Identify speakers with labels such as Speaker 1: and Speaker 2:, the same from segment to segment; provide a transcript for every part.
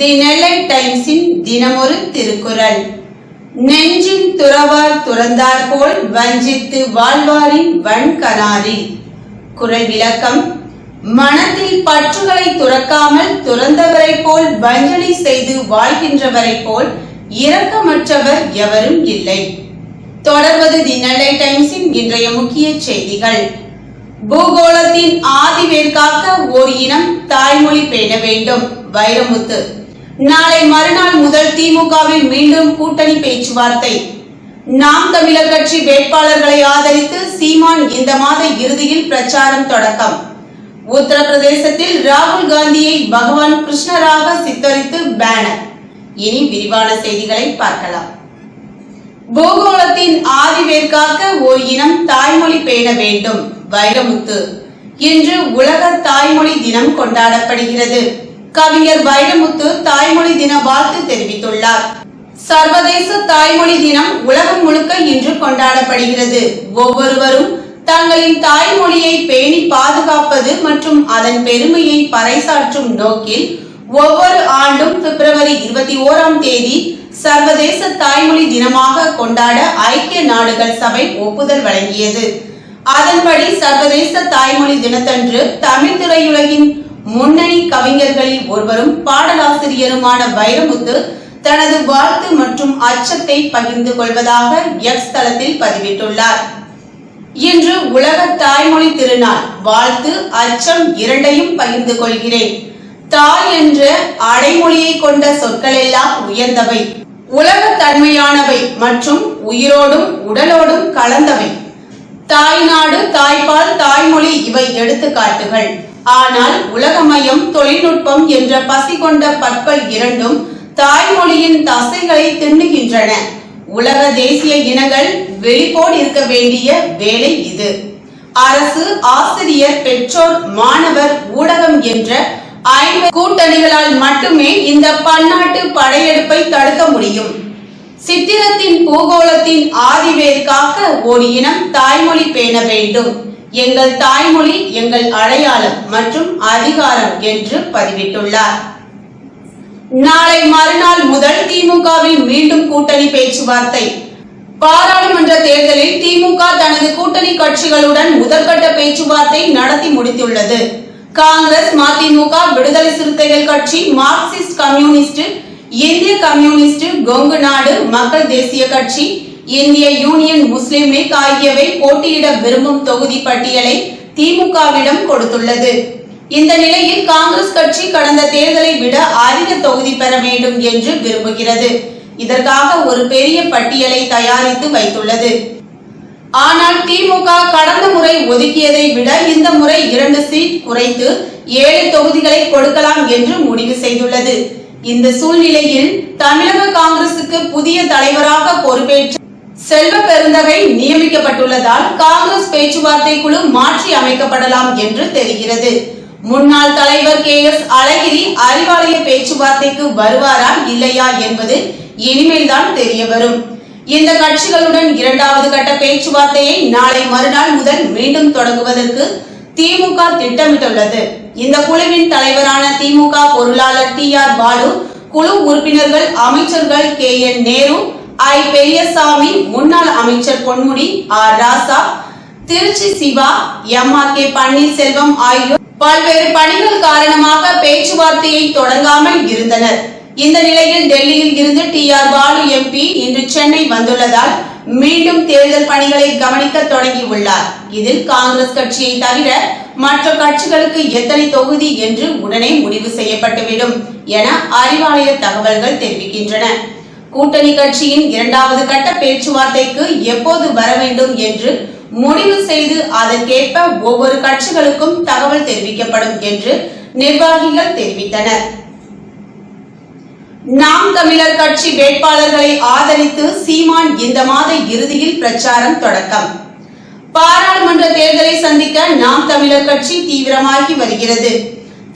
Speaker 1: தி நெல்லை டைம்ஸின் தினமொரு திருக்குறள். நெஞ்சின் துறவார் துறந்தார் போல் வஞ்சித்து வாழ்வாரின் வன்கனாரி. குரல் விளக்கம் மனத்தில் பற்றுகளை துறக்காமல் துறந்தவரை போல் வஞ்சனை செய்து வாழ்கின்றவரை போல் இரக்கமற்றவர் எவரும் இல்லை. தொடர்வது தி நெல்லை டைம்ஸின் இன்றைய முக்கிய செய்திகள். பூகோளத்தின் ஆதிவேர்காக்க ஓர் இனம் தாய்மொழி பேண வேண்டும். வைரமுத்து. நாளை மறுநாள் முதல் திமுகவில் மீண்டும் கூட்டணி பேச்சுவார்த்தை. நாம் தமிழர் கட்சி வேட்பாளர்களை ஆதரித்து சீமான் இந்த மாத இறுதியில் பிரச்சாரம் தொடக்கம். உத்தரப்பிரதேசத்தில் ராகுல் காந்தியை பகவான் கிருஷ்ணராக சித்தரித்து பேனர். இனி விரிவான செய்திகளை பார்க்கலாம். பூகோளத்தின் ஆதிவேர் காக்க ஓர் இனம் தாய்மொழி பேண வேண்டும் வைரமுத்து. இன்று உலக தாய்மொழி தினம் கொண்டாடப்படுகிறது. கவிஞர் வைரமுத்து தாய்மொழி தின வாழ்த்து தெரிவித்துள்ளார். சர்வதேச தாய்மொழி தினம் உலகம் முழுக்க இன்று கொண்டாடப்படுகிறது. ஒவ்வொருவரும் தங்களின் தாய்மொழியை பேணி பாதுகாப்பது மற்றும் அதன் பெருமையை பறைசாற்றும் நோக்கில் ஒவ்வொரு ஆண்டும் பிப்ரவரி இருபத்தி ஓராம் தேதி சர்வதேச தாய்மொழி தினமாக கொண்டாட ஐக்கிய நாடுகள் சபை ஒப்புதல் வழங்கியது. அதன்படி சர்வதேச தாய்மொழி தினத்தன்று தமிழ் திரையுலகின் முன்னணி கவிஞர்களில் ஒருவரும் பாடலாசிரியருமான வைரமுத்து தனது வாழ்த்து மற்றும் அச்சத்தை பகிர்ந்து கொள்வதாக எக்ஸ் தளத்தில் பதிவிட்டுள்ளார். இன்று உலக தாய்மொழி திருநாள். வாழ்த்து அச்சம் இரண்டையும் பகிர்ந்து கொள்கிறேன். தாய் என்ற அடைமொழியை கொண்ட சொற்கள் எல்லாம் உயர்ந்தவை. உலக தன்மையானவை மற்றும் உயிரோடும் உடலோடும் கலந்தவை. தாய் நாடு தாய்ப்பால் தாய்மொழி இவை எடுத்துக்காட்டுகள். ஆனால் உலகமயம் தொழில்நுட்பம் என்ற பசி கொண்ட பற்கள் இரண்டும் தாய்மொழியின் தசைகளை தின்னுகின்றன. உலக தேசிய இனங்கள் வெளிப்போடு இருக்க வேண்டிய வேலை இது. அரசு ஆசிரியர் பெற்றோர் மாணவர் ஊடகம் என்ற ஐந்து கூட்டணிகளால் மட்டுமே இந்த பன்னாட்டு படையெடுப்பை தடுக்க முடியும். சித்திரத்தின் பூகோளத்தின் ஆதிவேர் காக்க ஒரு இனம் தாய்மொழி பேண வேண்டும். எங்கள் தாய்மொழி எங்கள் அடையாளம் மற்றும் அதிகாரம் என்று பதிவிட்டுள்ளார். நாளை மறுநாள் முதல் திமுகவில் மீண்டும் கூட்டணி பேச்சுவார்த்தை. பாராளுமன்ற தேர்தலில் திமுக தனது கூட்டணி கட்சிகளுடன் முதற்கட்ட பேச்சுவார்த்தை நடத்தி முடித்துள்ளது. காங்கிரஸ் மதிமுக விடுதலை சிறுத்தைகள் கட்சி மார்க்சிஸ்ட் கம்யூனிஸ்ட் இந்திய கம்யூனிஸ்ட் கொங்கு நாடு மக்கள் தேசிய கட்சி இந்திய யூனியன் முஸ்லிம் லீக் ஆகியவை போட்டியிட விரும்பும் தொகுதி பட்டியலை திமுகவிடம் கொடுத்துள்ளது. இந்த நிலையில் காங்கிரஸ் கட்சி கடந்த தேர்தலை விட அதிக தொகுதி பெற வேண்டும் என்று விரும்புகிறது. இதற்காக ஒரு பெரிய பட்டியலை தயாரித்து வைத்துள்ளது. ஆனால் திமுக கடந்த முறை ஒதுக்கியதை விட இந்த முறை இரண்டு சீட் குறைத்து ஏழு தொகுதிகளை கொடுக்கலாம் என்று முடிவு செய்துள்ளது. இந்த சூழ்நிலையில் தமிழக காங்கிரசுக்கு புதிய தலைவராக பொறுப்பேற்ற செல்வ பெருந்தகை நியமிக்கப்பட்டுள்ளதால் காங்கிரஸ் பேச்சுவார்த்தை குழு மாற்றி அமைக்கப்படலாம் என்று தெரிகிறது. முன்னாள் தலைவர் கே எஸ் அழகிரி அறிவாலய பேச்சுவார்த்தைக்கு வருவாரா இல்லையா என்பது இனிமேல் தான் தெரிய வரும் இந்த கட்சிகளுடன் இரண்டாவது கட்ட பேச்சுவார்த்தையை நாளை மறுநாள் முதல் மீண்டும் தொடங்குவதற்கு திமுக திட்டமிட்டுள்ளது. இந்த குழுவின் தலைவரான திமுக பொருளாளர் டி ஆர் பாலு குழு உறுப்பினர்கள் அமைச்சர்கள் K N Nehru I. Periyasamy முன்னாள் அமைச்சர் Ponmudi R. Raja Tiruchi Siva M. R. K. Panneerselvam ஆகியோர் பல்வேறு பணிகள் காரணமாக பேச்சுவார்த்தையை தொடங்காமல் இருந்தனர். இந்த நிலையில் டெல்லியில் இருந்து டி. ஆர். பாலு எம்பி இன்று சென்னை வந்துள்ளதால் மீண்டும் தேர்தல் பணிகளை கவனிக்க தொடங்கியுள்ளார். இதில் காங்கிரஸ் கட்சியை தவிர மற்ற கட்சிகளுக்கு எத்தனை தொகுதி என்று உடனே முடிவு செய்யப்பட்டுவிடும் என அறிவாலய தகவல்கள் தெரிவிக்கின்றன. கூட்டணி கட்சியின் இரண்டாவது கட்ட பேச்சுவார்த்தைக்கு எப்போது வர வேண்டும் என்று முடிவு செய்து அதற்கேற்ப ஒவ்வொரு கட்சிகளுக்கும் தகவல் தெரிவிக்கப்படும் என்று நிர்வாகிகள் தெரிவித்தனர். நாம் தமிழர் கட்சி வேட்பாளர்களை ஆதரித்து சீமான் இந்த மாத இறுதியில் பிரச்சாரம் தொடக்கம். பாராளுமன்ற தேர்தலை சந்திக்க நாம் தமிழர் கட்சி தீவிரமாகி வருகிறது.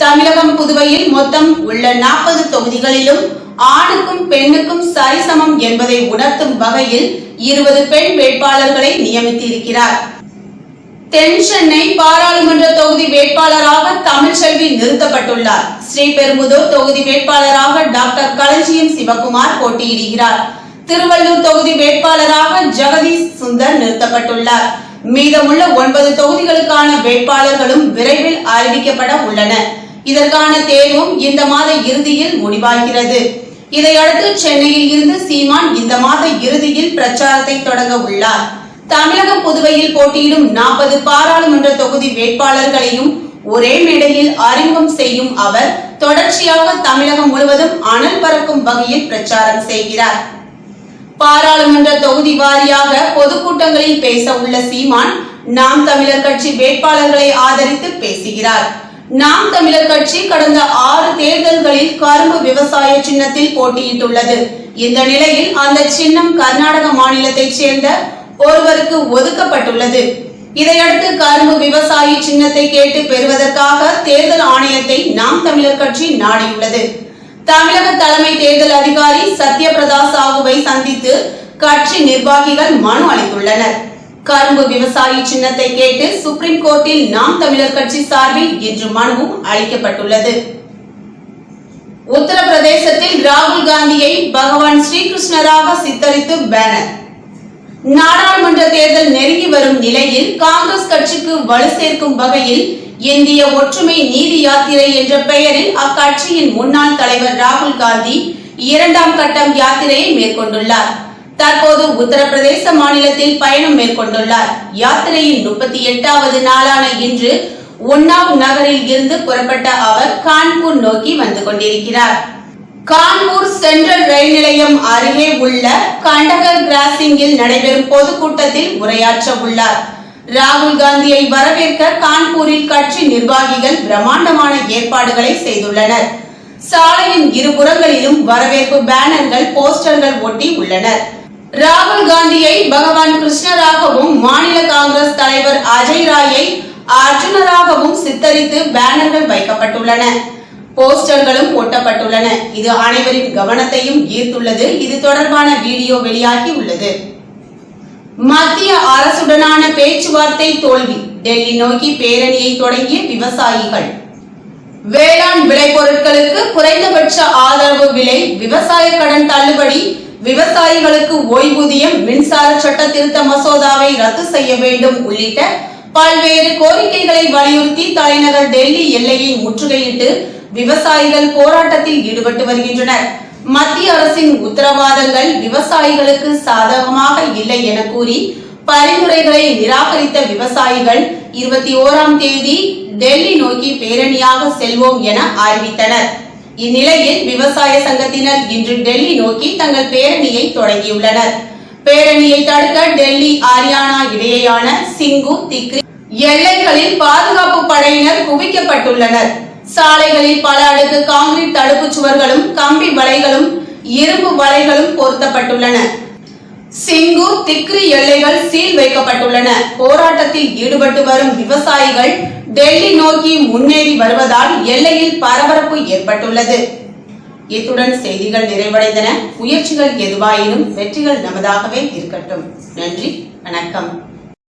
Speaker 1: தமிழகம் புதுவையில் மொத்தம் உள்ள நாற்பது தொகுதிகளிலும் ஆணுக்கும் பெண்ணுக்கும் சரிசமம் என்பதை உணர்த்தும் வகையில் இருபது பெண் வேட்பாளர்களை நியமித்திருக்கிறார். தென் சென்னை பாராளுமன்ற தொகுதி வேட்பாளராக தமிழ்ச்செல்வி நிறுத்தப்பட்டுள்ளார். ஸ்ரீபெரும்புதூர் தொகுதி வேட்பாளராக டாக்டர் களஞ்சியம் சிவகுமார் போட்டியிடுகிறார். திருவள்ளூர் தொகுதி வேட்பாளராக ஜெகதீஷ் சுந்தர் நிறுத்தப்பட்டுள்ளார். மீதமுள்ள ஒன்பது தொகுதிகளுக்கான வேட்பாளர்களும் விரைவில் அறிவிக்கப்பட உள்ளன இதற்கான தேர்வும் இந்த மாத இறுதியில் முடிவாகிறது. இதையடுத்து சென்னையில் இருந்து சீமான் இந்த மாத இறுதியில் பிரச்சாரத்தை தொடங்க உள்ளார். தமிழகம் புதுவையில் போட்டியிடும் நாற்பது பாராளுமன்ற தொகுதி வேட்பாளர்களையும் ஒரே மேடையில் அறிமுகம் செய்யும் அவர் தொடர்ச்சியாக தமிழகம் முழுவதும் அனல் பறக்கும் வகையில் பிரச்சாரம் செய்கிறார். பாராளுமன்ற தொகுதி வாரியாக பொதுக்கூட்டங்களில் பேச உள்ள சீமான் நாம் தமிழர் கட்சி வேட்பாளர்களை ஆதரித்து பேசுகிறார். நாம் தமிழர் கட்சி கடந்த ஆறு தேர்தல்களில் கரும்பு விவசாய சின்னத்தில் போட்டியிட்டுள்ளது. இந்த நிலையில் அந்த சின்னம் கர்நாடக மாநிலத்தைச் சேர்ந்த ஒருவருக்கு ஒதுக்கப்பட்டுள்ளது. இதையடுத்து கரும்பு விவசாயி சின்னத்தை கேட்டு பெறுவதற்காக தேர்தல் ஆணையத்தை நாம் தமிழர் கட்சி நாடியுள்ளது. தமிழக தலைமை தேர்தல் அதிகாரி சத்யபிரதா சாகுவை சந்தித்து கட்சி நிர்வாகிகள் மனு அளித்துள்ளனர். கரும்பு விவசாயி சின்னத்தை கேட்டு சுப்ரீம் கோர்ட்டில் நாம் தமிழர் கட்சி சார்பில் இன்று மனுவும் அளிக்கப்பட்டுள்ளது. உத்தரப்பிரதேசத்தில் ராகுல் காந்தியை பகவான் ஸ்ரீகிருஷ்ணராக சித்தரித்து பேனர். நாடாளுமன்ற தேர்தல் நெருங்கி வரும் நிலையில் காங்கிரஸ் கட்சிக்கு வலு சேர்க்கும் வகையில் இந்திய ஒற்றுமை நீதி யாத்திரை என்ற பெயரில் அக்கட்சியின் முன்னாள் தலைவர் ராகுல் காந்தி இரண்டாம் கட்டம் யாத்திரையை மேற்கொண்டுள்ளார். தற்போது உத்தரப்பிரதேச மாநிலத்தில் பயணம் மேற்கொண்டுள்ளார். யாத்திரையின் முப்பத்தி எட்டாவது நாளான இன்று உன்னாவ் நகரில் இருந்து புறப்பட்ட அவர் கான்பூர் நோக்கி வந்து கொண்டிருக்கிறார். கான்பூர் சென்ட்ரல் ரயில் நிலையம் அருகே உள்ள கண்டகர் கிராசிங்கில் நடைபெறும் பொதுக்கூட்டத்தில் உரையாற்ற உள்ளார். ராகுல் காந்தியை வரவேற்க கான்பூரில் கட்சி நிர்வாகிகள் பிரம்மாண்டமான ஏற்பாடுகளை செய்துள்ளனர். சாலையின் இருபுறங்களிலும் வரவேற்பு பேனர்கள் போஸ்டர்கள் ஒட்டி உள்ளனர். ராகுல் காந்தியை பகவான் கிருஷ்ணராகவும் மாநில காங்கிரஸ் தலைவர் அஜய் ராயை அர்ஜுனராகவும் சித்தரித்து பேனர்கள் வைக்கப்பட்டுள்ளன. போஸ்டர்களும் ஒட்டப்பட்டுள்ளன. இது அனைவரின் கவனத்தையும் ஈர்த்துள்ளது. இது தொடர்பான வீடியோ வெளியாகி உள்ளது மத்திய அரசுடனான பேச்சுவார்த்தை தோல்வி. டெல்லி நோக்கி பேரணியை தொடங்கிய விவசாயிகள். வேளாண் விளைபொருட்களுக்கு குறைந்தபட்ச ஆதரவு விலை விவசாய கடன் தள்ளுபடி விவசாயிகளுக்கு ஓய்வூதியம் மின்சார சட்ட திருத்த மசோதாவை ரத்து செய்ய வேண்டும் உள்ளிட்ட பல்வேறு கோரிக்கைகளை வலியுறுத்தி தலைநகர் டெல்லி எல்லையை முற்றுகையிட்டு விவசாயிகள் போராட்டத்தில் ஈடுபட்டு வருகின்றனர். மத்திய அரசின் உத்தரவாதங்கள் விவசாயிகளுக்கு சாதகமாக இல்லை என கூறி பரிந்துரைகளை நிராகரித்த விவசாயிகள் இருபத்தி ஓராம் தேதி டெல்லி நோக்கி பேரணியாக செல்வோம் என அறிவித்தனர். இந்நிலையில் விவசாய சங்கத்தினர் இன்று டெல்லி நோக்கி தங்கள் பேரணியை தொடங்கியுள்ளனர். பேரணியை தடுக்க டெல்லி ஹரியானா இடையேயான சிங்கு திக்ரி எல்லைகளில் பாதுகாப்பு படையினர் குவிக்கப்பட்டுள்ளனர். சாலைகளில் பல அடுக்கு காங்கிரீட் தடுப்பு சுவர்களும் கம்பி வலைகளும் இரும்பு வலைகளும் பொருத்தப்பட்டுள்ளன. சிங்கு திக்ரி எல்லைகள் சீல் வைக்கப்பட்டுள்ளன. போராட்டத்தில் ஈடுபட்டு வரும் விவசாயிகள் டெல்லி நோக்கி முன்னேறி வருவதால் எல்லையில் பரபரப்பு ஏற்பட்டுள்ளது. இத்துடன் செய்திகள் நிறைவடைந்தன. முயற்சிகள் எதுவாயினும் வெற்றிகள் நமதாகவே இருக்கட்டும். நன்றி வணக்கம்.